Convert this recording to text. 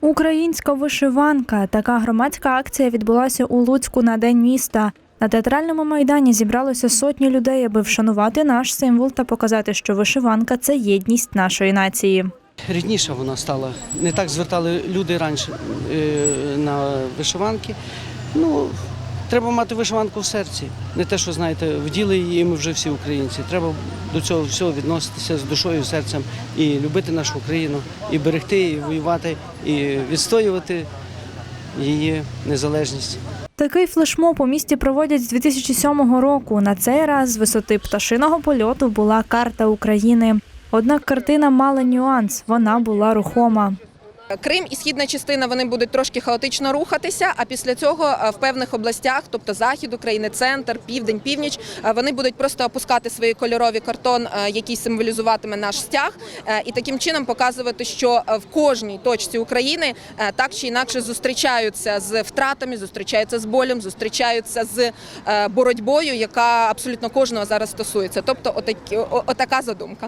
Українська вишиванка. Така громадська акція відбулася у Луцьку на день міста. На театральному майдані зібралося сотні людей, аби вшанувати наш символ та показати, що вишиванка це єдність нашої нації. Рідніша вона стала. Не так звертали люди раніше е, на вишиванки. Ну, треба мати вишиванку в серці. Не те, що знаєте, вділи її, і ми вже всі українці. Треба до цього всього відноситися з душою, серцем і любити нашу Україну, і берегти, і воювати, і відстоювати її незалежність. Такий флешмоб у місті проводять з 2007 року. На цей раз з висоти пташиного польоту була карта України. Однак картина мала нюанс, вона була рухома. Крим і східна частина вони будуть трошки хаотично рухатися. А після цього е, в певних областях, тобто захід України, центр, південь, північ, е, вони будуть просто опускати свої кольорові картон, е, який символізуватиме наш стяг, і таким чином показувати, що в кожній точці України так чи інакше зустрічаються з втратами, зустрічаються з болем, зустрічаються з боротьбою, яка абсолютно кожного зараз стосується. Тобто, отакі- отака задумка.